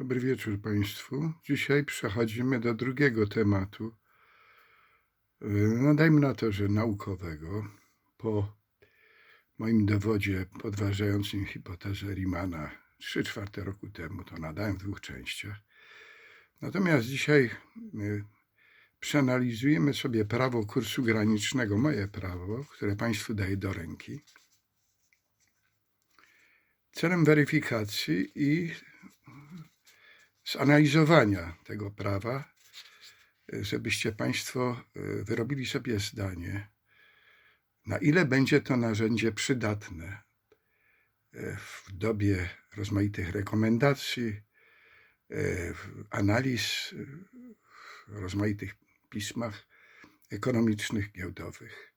Dobry wieczór Państwu. Dzisiaj przechodzimy do drugiego tematu. Yy, No dajmy na to, że naukowego. Po moim dowodzie podważającym hipotezę Riemanna 3 czwarte roku temu, to nadałem w dwóch częściach. Natomiast dzisiaj yy, przeanalizujemy sobie prawo kursu granicznego, moje prawo, które Państwu daję do ręki. Celem weryfikacji i zanalizowania tego prawa, żebyście Państwo y, wyrobili sobie zdanie, na ile będzie to narzędzie przydatne y, w dobie rozmaitych rekomendacji, w analiz w rozmaitych pismach ekonomicznych, giełdowych.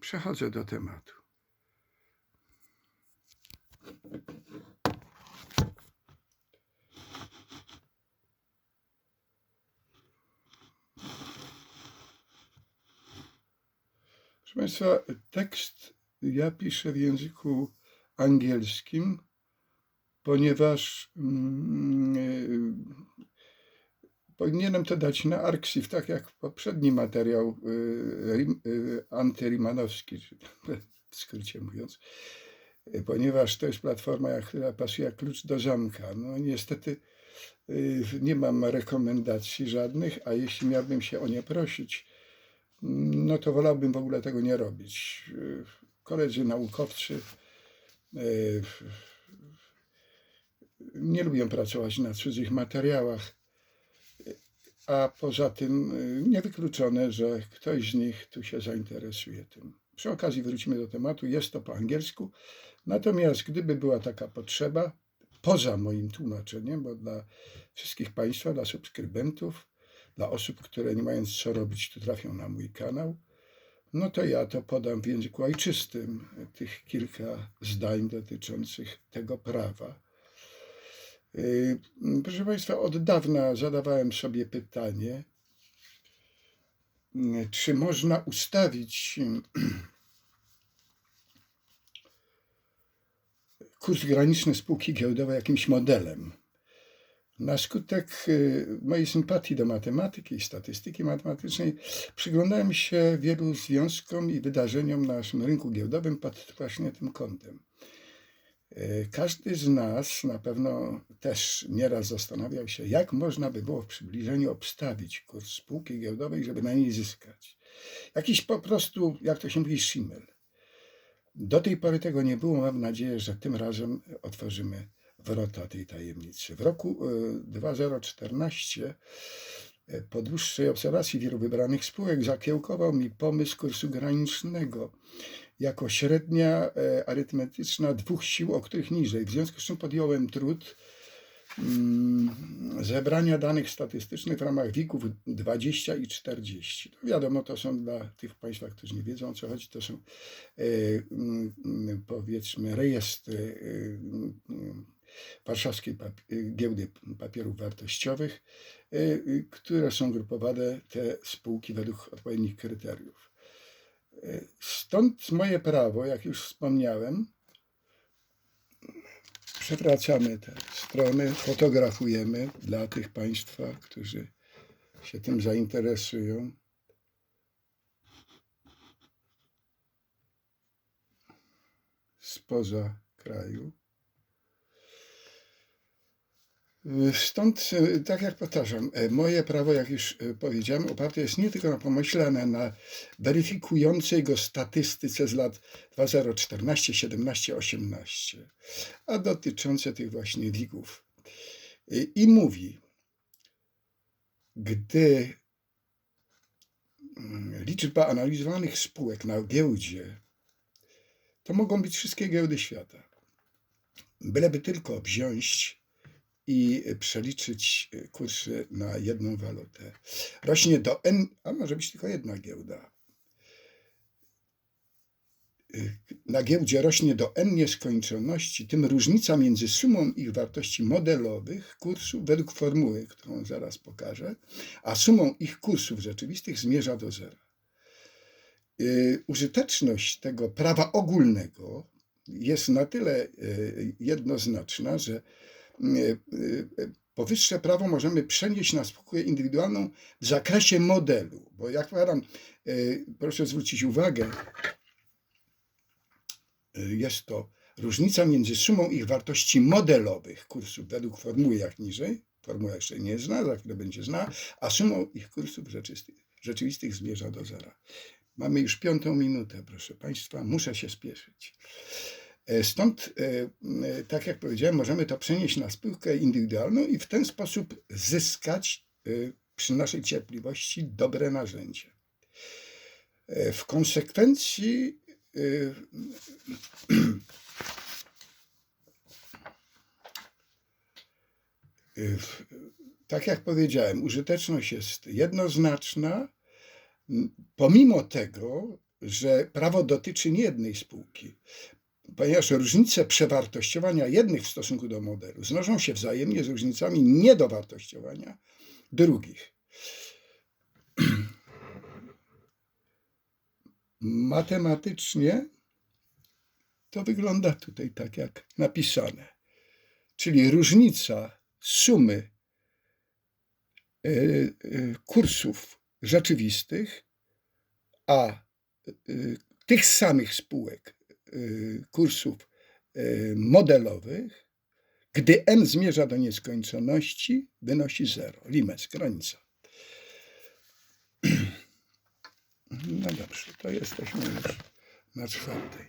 Przechodzę do tematu. Proszę Państwa, tekst ja piszę w języku angielskim, ponieważ mm, y, powinienem to dać na arksiv, tak jak poprzedni materiał y, rim- y, antyrimanowski, czy w skrócie mówiąc, ponieważ to jest platforma, która pasuje jak klucz do zamka. No niestety nie mam rekomendacji żadnych, a jeśli miałbym się o nie prosić, no to wolałbym w ogóle tego nie robić. Koledzy naukowcy y, nie lubią pracować na cudzych materiałach, a poza tym y, niewykluczone, że ktoś z nich tu się zainteresuje tym. Przy okazji wrócimy do tematu, jest to po angielsku, natomiast gdyby była taka potrzeba, poza moim tłumaczeniem, bo dla wszystkich Państwa, dla subskrybentów, dla osób, które nie mając co robić, tu trafią na mój kanał, no to ja to podam w języku ojczystym, tych kilka zdań dotyczących tego prawa. Yy, Proszę Państwa, od dawna zadawałem sobie pytanie, yy, czy można ustawić kurs graniczny spółki giełdowej jakimś modelem. Na skutek y, mojej sympatii do matematyki i statystyki matematycznej przyglądałem się wielu związkom i wydarzeniom na naszym rynku giełdowym pod właśnie tym kątem. Y, Każdy z nas na pewno też nieraz zastanawiał się, jak można by było w przybliżeniu obstawić kurs spółki giełdowej, żeby na niej zyskać. Jakiś po prostu, jak to się mówi, szimel. Do tej pory tego nie było. Mam nadzieję, że tym razem otworzymy wrota tej tajemnicy. W roku y, 2014 y, po dłuższej obserwacji wielu wybranych spółek zakiełkował mi pomysł kursu granicznego jako średnia e, arytmetyczna dwóch sił, o których niżej. W związku z czym podjąłem trud mm, zebrania danych statystycznych w ramach wików 20 i 40. To wiadomo, to są dla tych Państwa, którzy nie wiedzą o co chodzi, to są e, powiedzmy rejestry e, Warszawskiej Pap- Giełdy Papierów Wartościowych, e, e, które są grupowane te spółki według odpowiednich kryteriów. Stąd moje prawo, jak już wspomniałem, przewracamy te strony, fotografujemy dla tych Państwa, którzy się tym zainteresują. Spoza kraju. Stąd, e, tak jak powtarzam, e, moje prawo, jak już e, powiedziałem, oparte jest nie tylko na pomyślane, na weryfikującej go statystyce z lat 2014, 17, 18, a dotyczące tych właśnie WIG-ów. I mówi, gdy mm, liczba analizowanych spółek na giełdzie, to mogą być wszystkie giełdy świata. Byleby tylko wziąć i przeliczyć kursy na jedną walutę. Rośnie do N, a może być tylko jedna giełda. Na giełdzie rośnie do N nieskończoności, tym różnica między sumą ich wartości modelowych kursów według formuły, którą zaraz pokażę, a sumą ich kursów rzeczywistych zmierza do zera. Y, Użyteczność tego prawa ogólnego jest na tyle jednoznaczna, że e, powyższe prawo możemy przenieść na spółkę indywidualną w zakresie modelu, bo jak powiadam, e, proszę zwrócić uwagę, jest to różnica między sumą ich wartości modelowych kursów według formuły jak niżej, formuła jeszcze nie zna, za chwilę będzie zna, a sumą ich kursów rzeczywistych, rzeczywistych zmierza do zera. Mamy już piątą minutę, proszę Państwa, muszę się spieszyć. E, Stąd, e, e, tak jak powiedziałem, możemy to przenieść na spółkę indywidualną i w ten sposób zyskać przy naszej cierpliwości dobre narzędzie. W konsekwencji tak jak powiedziałem, użyteczność jest jednoznaczna, pomimo tego, że prawo dotyczy nie jednej spółki, ponieważ różnice przewartościowania jednych w stosunku do modelu znoszą się wzajemnie z różnicami niedowartościowania drugich. Matematycznie to wygląda tutaj tak jak napisane. Czyli różnica sumy e, e, kursów rzeczywistych, a e, tych samych spółek kursów y, modelowych, gdy n zmierza do nieskończoności, wynosi 0. Limes, granica. No dobrze, to jesteśmy już na czwartej.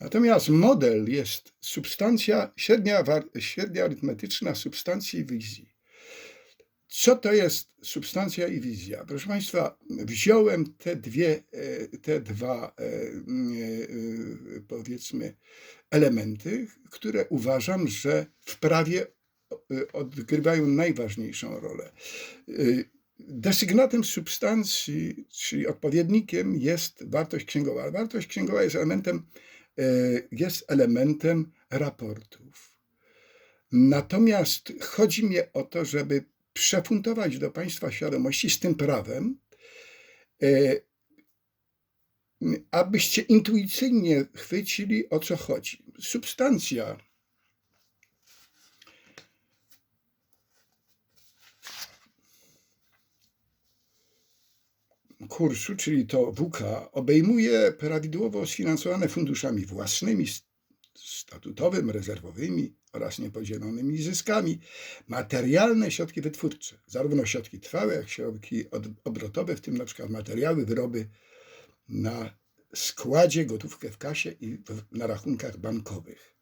Natomiast model jest substancja, średnia, średnia arytmetyczna substancji wizji. Co to jest substancja i wizja? Proszę Państwa, wziąłem te dwie, e, te dwa, e, e, powiedzmy, elementy, które uważam, że w prawie odgrywają najważniejszą rolę. Desygnatem substancji, czyli odpowiednikiem jest wartość księgowa. Wartość księgowa jest elementem, jest elementem raportów. Natomiast chodzi mi o to, żeby przefuntować do Państwa świadomości z tym prawem, e, abyście intuicyjnie chwycili o co chodzi. Substancja kursu, czyli to WK, obejmuje prawidłowo sfinansowane funduszami własnymi, statutowym, rezerwowymi oraz niepodzielonymi zyskami materialne środki wytwórcze, zarówno środki trwałe, jak i środki od- obrotowe, w tym na przykład materiały, wyroby na składzie, gotówkę w kasie i na rachunkach bankowych.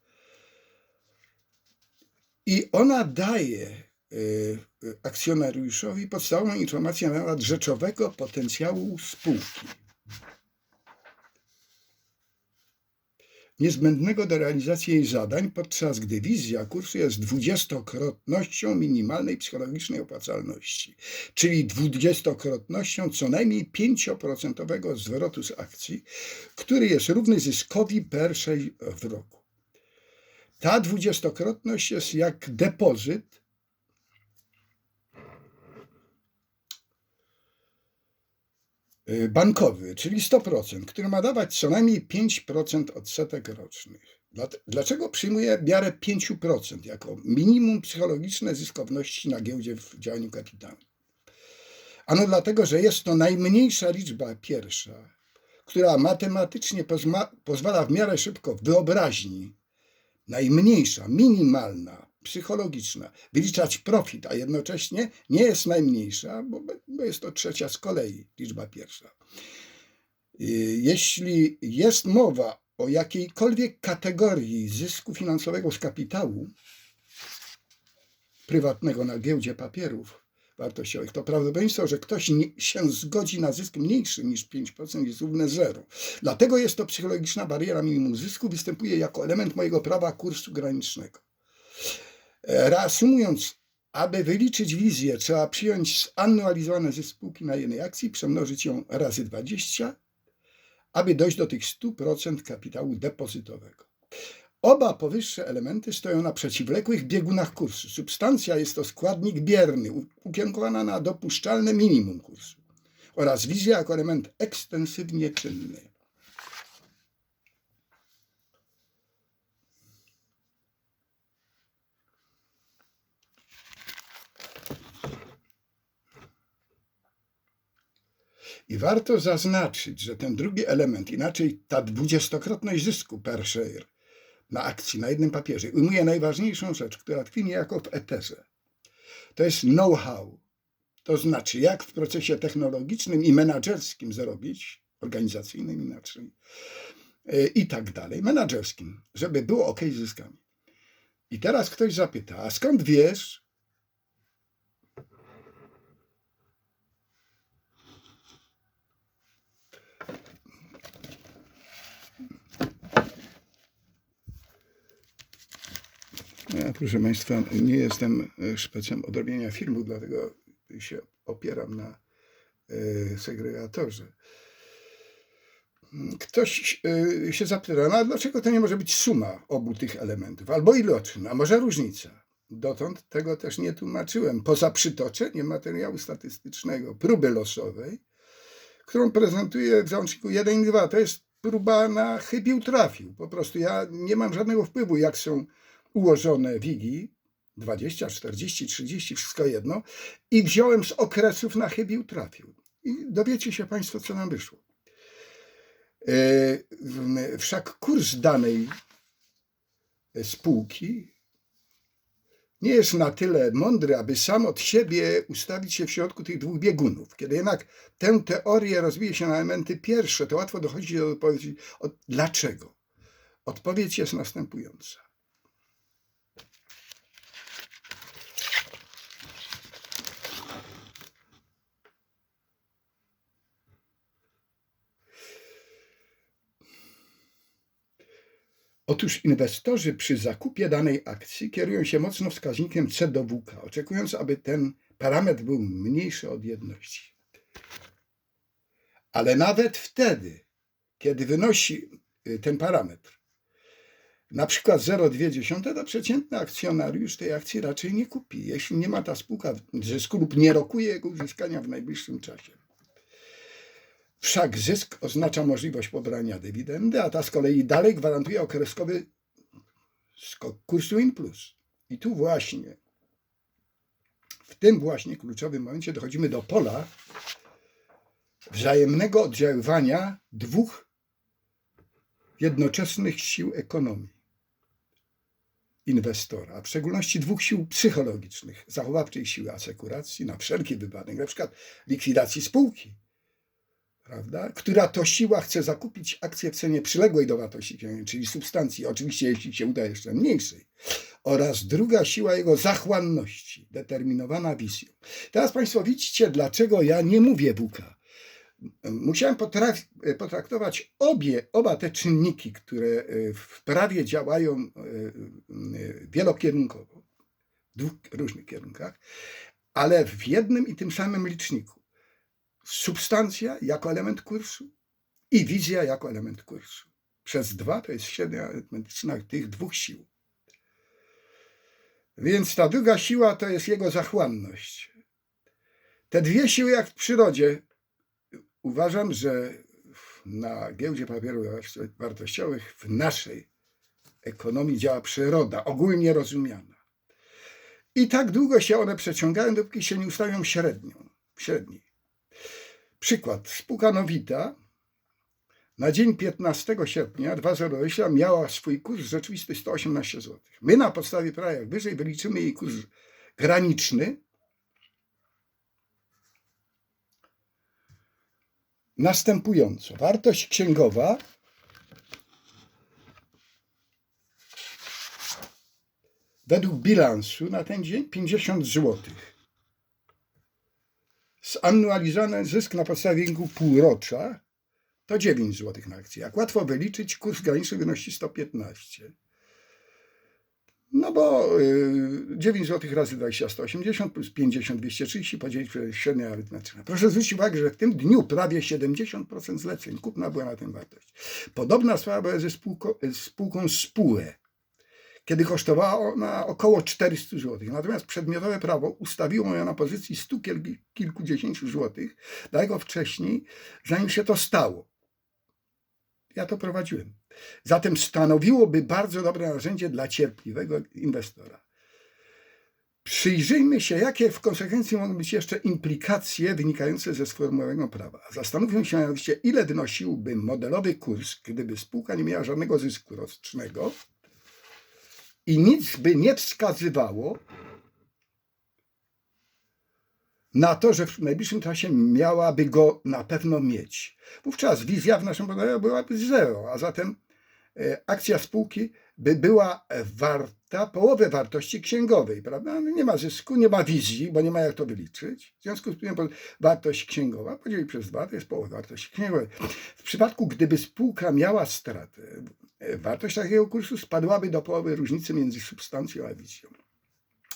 I ona daje y, akcjonariuszowi podstawową informację na temat rzeczowego potencjału spółki. Niezbędnego do realizacji jej zadań, podczas gdy wizja kursu jest dwudziestokrotnością minimalnej psychologicznej opłacalności, czyli dwudziestokrotnością co najmniej 5% zwrotu z akcji, który jest równy zyskowi pierwszej w roku. Ta dwudziestokrotność jest jak depozyt bankowy, czyli 100%, który ma dawać co najmniej 5% odsetek rocznych. Dlaczego przyjmuje miarę 5% jako minimum psychologiczne zyskowności na giełdzie w działaniu kapitału? Ano dlatego, że jest to najmniejsza liczba pierwsza, która matematycznie pozwala w miarę szybko w wyobraźni, najmniejsza, minimalna, psychologiczna, wyliczać profit, a jednocześnie nie jest najmniejsza, bo, bo jest to trzecia z kolei liczba pierwsza. Y, Jeśli jest mowa o jakiejkolwiek kategorii zysku finansowego z kapitału prywatnego na giełdzie papierów wartościowych, to prawdopodobieństwo, że ktoś się zgodzi na zysk mniejszy niż 5% jest równe zero. Dlatego jest to psychologiczna bariera minimum zysku, występuje jako element mojego prawa kursu granicznego. Reasumując, aby wyliczyć wizję, trzeba przyjąć zanualizowany zysk spółki na jednej akcji, przemnożyć ją razy 20, aby dojść do tych 100% kapitału depozytowego. Oba powyższe elementy stoją na przeciwległych biegunach kursu. Substancja jest to składnik bierny, ukierunkowana na dopuszczalne minimum kursu. oraz wizja jako element ekstensywnie czynny. I warto zaznaczyć, że ten drugi element, inaczej ta dwudziestokrotność zysku per share na akcji, na jednym papierze, ujmuje najważniejszą rzecz, która tkwi niejako w eterze. To jest know-how. To znaczy, jak w procesie technologicznym i menedżerskim zarobić, organizacyjnym inaczej, yy, i tak dalej, menedżerskim, żeby było ok z zyskami. I teraz ktoś zapyta, a skąd wiesz, Ja, proszę Państwa, nie jestem e, szpecem od robienia filmu, dlatego się opieram na e, segregatorze. Ktoś e, się zapyta, no a dlaczego to nie może być suma obu tych elementów, albo iloczyn, a może różnica? Dotąd tego też nie tłumaczyłem, poza przytoczeniem materiału statystycznego, próby losowej, którą prezentuję w załączniku 1 i 2. To jest próba na chybił trafił. Po prostu ja nie mam żadnego wpływu, jak są ułożone wigi, 20, 40, 30, wszystko jedno, i wziąłem z okresów na chybił trafił. I dowiecie się Państwo, co nam wyszło. E, Wszak kurs danej spółki nie jest na tyle mądry, aby sam od siebie ustawić się w środku tych dwóch biegunów. Kiedy jednak tę teorię rozwije się na elementy pierwsze, to łatwo dochodzi do odpowiedzi, od dlaczego. Odpowiedź jest następująca. Otóż inwestorzy przy zakupie danej akcji kierują się mocno wskaźnikiem C do WK, oczekując, aby ten parametr był mniejszy od jedności. Ale nawet wtedy, kiedy wynosi y, ten parametr na przykład 0,2, to przeciętny akcjonariusz tej akcji raczej nie kupi, jeśli nie ma ta spółka zysku lub nie rokuje jego uzyskania w najbliższym czasie. Wszak zysk oznacza możliwość pobrania dywidendy, a ta z kolei dalej gwarantuje okreskowy skok kursu in plus. I tu właśnie, w tym właśnie kluczowym momencie dochodzimy do pola wzajemnego oddziaływania dwóch jednoczesnych sił ekonomii inwestora, a w szczególności dwóch sił psychologicznych, zachowawczej siły asekuracji na wszelki wypadek, na przykład likwidacji spółki, prawda? która to siła chce zakupić akcję w cenie przyległej do wartości czyli substancji, oczywiście jeśli się uda jeszcze mniejszej, oraz druga siła jego zachłanności, determinowana wizją. Teraz Państwo widzicie, dlaczego ja nie mówię WK. Musiałem potraktować obie, oba te czynniki, które e, w prawie działają e, e, wielokierunkowo, w dwóch różnych kierunkach, ale w jednym i tym samym liczniku substancja jako element kursu i wizja jako element kursu. Przez dwa to jest średnia arytmetyczna tych dwóch sił. Więc ta druga siła to jest jego zachłanność. Te dwie siły, jak w przyrodzie, uważam, że na giełdzie papierów wartościowych w naszej ekonomii działa przyroda, ogólnie rozumiana. I tak długo się one przeciągają, dopóki się nie ustawią średnią, średniej. Przykład. Spółka Nowita na dzień 15 sierpnia 2020 miała swój kurs rzeczywisty 118 zł. My na podstawie prawa jak wyżej wyliczymy jej kurs graniczny następująco. Wartość księgowa według bilansu na ten dzień 50 złotych zanualizowany zysk na podstawie rynku półrocza to 9 zł na akcję. Jak łatwo wyliczyć, kurs graniczny wynosi 115. No bo 9 zł razy 20, 180 plus 50, 230 podzielić przez średnia arytmetyczna. Proszę zwrócić uwagę, że w tym dniu prawie 70% zleceń kupna była na tę wartość. Podobna sprawa była ze spółką, spółką SPUE, kiedy kosztowała ona około 400 zł. Natomiast przedmiotowe prawo ustawiło ją na pozycji 100 kiel- kilkudziesięciu złotych, daleko wcześniej, zanim się to stało. Ja to prowadziłem. Zatem stanowiłoby bardzo dobre narzędzie dla cierpliwego inwestora. Przyjrzyjmy się, jakie w konsekwencji mogą być jeszcze implikacje wynikające ze sformułowanego prawa. Zastanówmy się mianowicie, ile wynosiłby modelowy kurs, gdyby spółka nie miała żadnego zysku rocznego i nic by nie wskazywało na to, że w najbliższym czasie miałaby go na pewno mieć. Wówczas wizja w naszym modelu byłaby zero, a zatem e, akcja spółki by była warta połowę wartości księgowej, prawda? No nie ma zysku, nie ma wizji, bo nie ma jak to wyliczyć. W związku z tym wartość księgowa podzielić przez dwa to jest połowa wartości księgowej. W przypadku, gdyby spółka miała stratę, e, wartość takiego kursu spadłaby do połowy różnicy między substancją a wizją.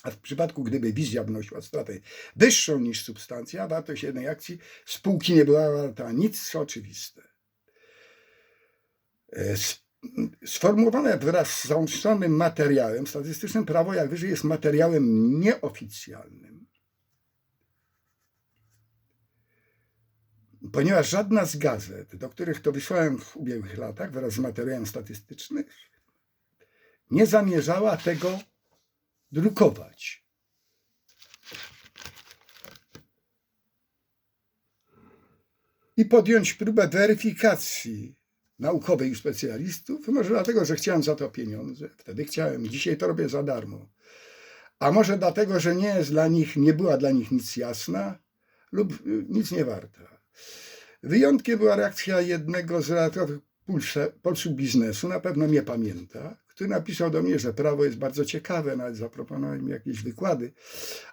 A w przypadku, gdyby wizja wnosiła stratę wyższą niż substancja, wartość jednej akcji spółki nie była warta nic, co oczywiste. Sformułowane wraz z załączonym materiałem statystycznym prawo, jak wyżej, jest materiałem nieoficjalnym. Ponieważ żadna z gazet, do których to wysłałem w ubiegłych latach wraz z materiałem statystycznym, nie zamierzała tego drukować. I podjąć próbę weryfikacji naukowej u specjalistów, może dlatego, że chciałem za to pieniądze. Wtedy chciałem, dzisiaj to robię za darmo. A może dlatego, że nie jest dla nich, nie była dla nich nic jasna lub y, nic nie warta. Wyjątkiem była reakcja jednego z Pulse- Polsu Biznesu, na pewno mnie pamięta, który napisał do mnie, że prawo jest bardzo ciekawe, nawet zaproponował mi jakieś wykłady,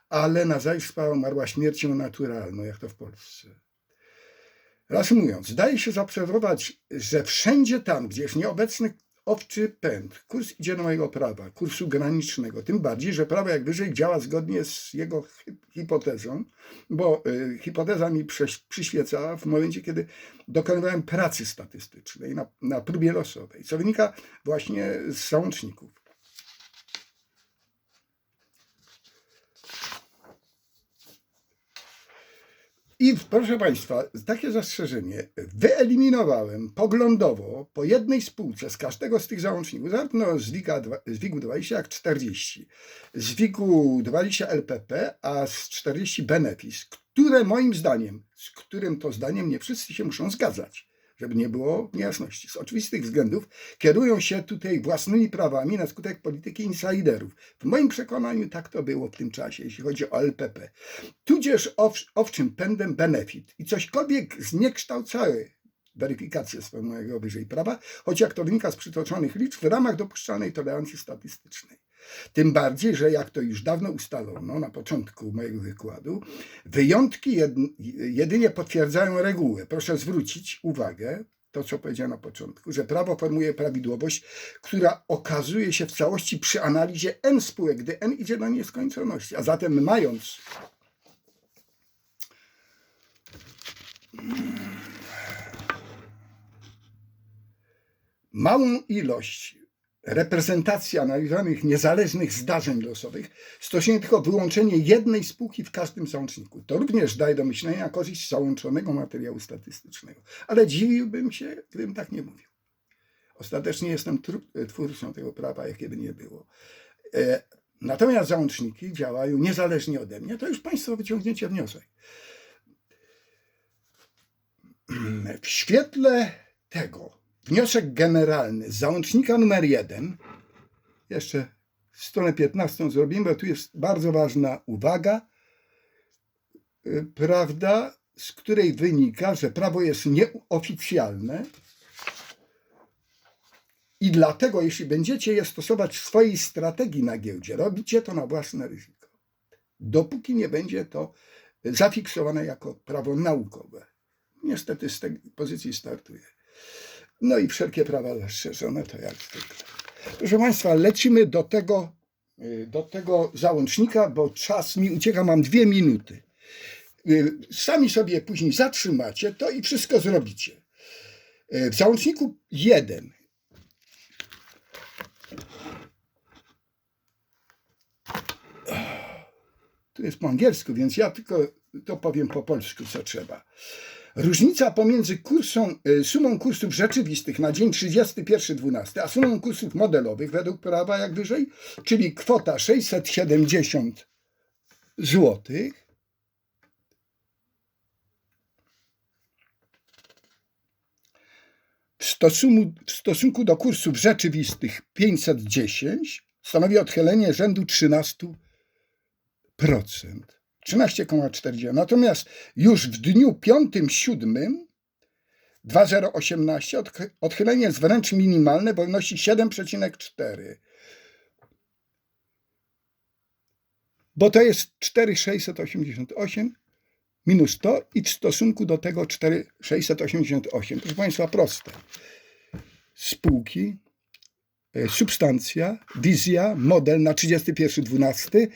ale nazajutrz sprawa umarła śmiercią naturalną, jak to w Polsce. Reasumując, zdaje się zaobserwować, że wszędzie tam, gdzie jest nieobecny owczy pęd, kurs idzie do mojego prawa, kursu granicznego, tym bardziej, że prawo jak wyżej działa zgodnie z jego hi- hipotezą, bo y, hipoteza mi przyświecała w momencie, kiedy dokonywałem pracy statystycznej na, na próbie losowej, co wynika właśnie z załączników. I proszę Państwa, takie zastrzeżenie. Wyeliminowałem poglądowo po jednej spółce z każdego z tych załączników, zarówno z dwa- z WIG-u 20 jak 40, z WIG-u 20 LPP, a z 40 Benefis, które moim zdaniem, z którym to zdaniem nie wszyscy się muszą zgadzać, żeby nie było niejasności. Z oczywistych względów kierują się tutaj własnymi prawami na skutek polityki insiderów. W moim przekonaniu tak to było w tym czasie, jeśli chodzi o LPP tudzież ow, owczym pędem benefit i cośkolwiek zniekształcały weryfikację swojego wyżej prawa, choć jak to wynika z przytoczonych liczb, w ramach dopuszczalnej tolerancji statystycznej. Tym bardziej, że jak to już dawno ustalono na początku mojego wykładu, wyjątki jed, jedynie potwierdzają regułę. Proszę zwrócić uwagę, to co powiedziałem na początku, że prawo formuje prawidłowość, która okazuje się w całości przy analizie n spółek, gdy n idzie do nieskończoności. A zatem mając małą ilość reprezentacji analizowanych niezależnych zdarzeń losowych stosuje tylko wyłączenie jednej spółki w każdym załączniku. To również daje do myślenia korzyść załączonego materiału statystycznego. Ale dziwiłbym się, gdybym tak nie mówił. Ostatecznie jestem twórcą tego prawa, jakie by nie było. E, Natomiast załączniki działają niezależnie ode mnie. To już Państwo wyciągniecie wniosek. W świetle tego wniosek generalny z załącznika numer jeden, jeszcze stronę 15 zrobimy, bo tu jest bardzo ważna uwaga, y, prawda, z której wynika, że prawo jest nieoficjalne i dlatego, jeśli będziecie je stosować w swojej strategii na giełdzie, robicie to na własne ryzyko. Dopóki nie będzie to zafiksowane jako prawo naukowe. Niestety z tej pozycji startuję. No i wszelkie prawa zastrzeżone, to jak zwykle. Proszę Państwa, lecimy do tego, y, do tego załącznika, bo czas mi ucieka, mam dwie minuty. Y, sami sobie później zatrzymacie to i wszystko zrobicie. Y, w załączniku 1 tu jest po angielsku, więc ja tylko to powiem po polsku, co trzeba. Różnica pomiędzy kursą, y, sumą kursów rzeczywistych na dzień 31.12, a sumą kursów modelowych według prawa jak wyżej, czyli kwota 670 złotych, w stosunku, w stosunku do kursów rzeczywistych 510 stanowi odchylenie rzędu 13%. 13,4. Natomiast już w dniu 5-7 2018 odchy- odchylenie jest wręcz minimalne, bo wynosi 7,4. Bo to jest 4,688 minus to i w stosunku do tego 4,688. Proszę Państwa, proste. Spółki, e, substancja, wizja, model na 31.12,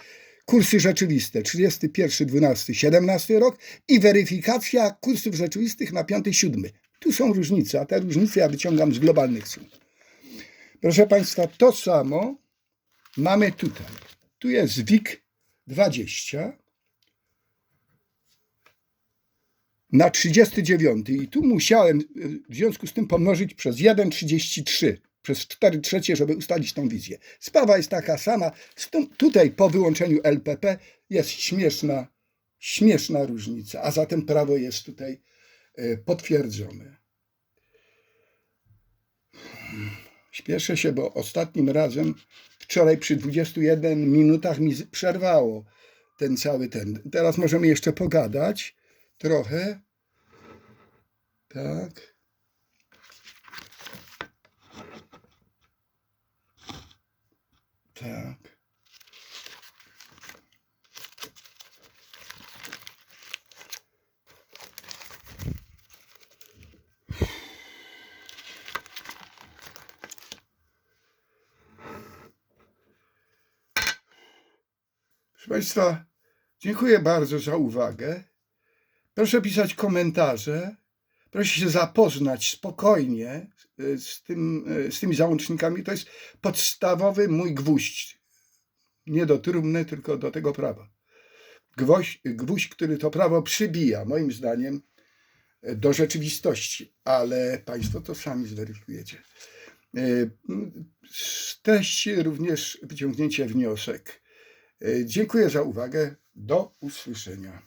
kursy rzeczywiste 31.12, 17 rok i weryfikacja kursów rzeczywistych na 5.7. Tu są różnice, a te różnice ja wyciągam z globalnych sum. Proszę Państwa, to samo mamy tutaj. Tu jest WIG 20 na 39 i tu musiałem y, w związku z tym pomnożyć przez 1,33 przez 4 trzecie, żeby ustalić tą wizję. Sprawa jest taka sama. Tutaj po wyłączeniu LPP jest śmieszna, śmieszna różnica, a zatem prawo jest tutaj y, potwierdzone. Śpieszę się, bo ostatnim razem wczoraj przy 21 minutach mi przerwało ten cały ten. Teraz możemy jeszcze pogadać trochę. Tak. Tak. Proszę Państwa, dziękuję bardzo za uwagę. Proszę pisać komentarze. Proszę się zapoznać spokojnie y, z, tym, y, z tymi załącznikami. To jest podstawowy mój gwóźdź. Nie do trumny, tylko do tego prawa. Gwoźdź, gwóźdź, który to prawo przybija, moim zdaniem, y, do rzeczywistości, ale Państwo to sami zweryfikujecie. Z treści również wyciągnięcie wniosek. Dziękuję za uwagę. Do usłyszenia.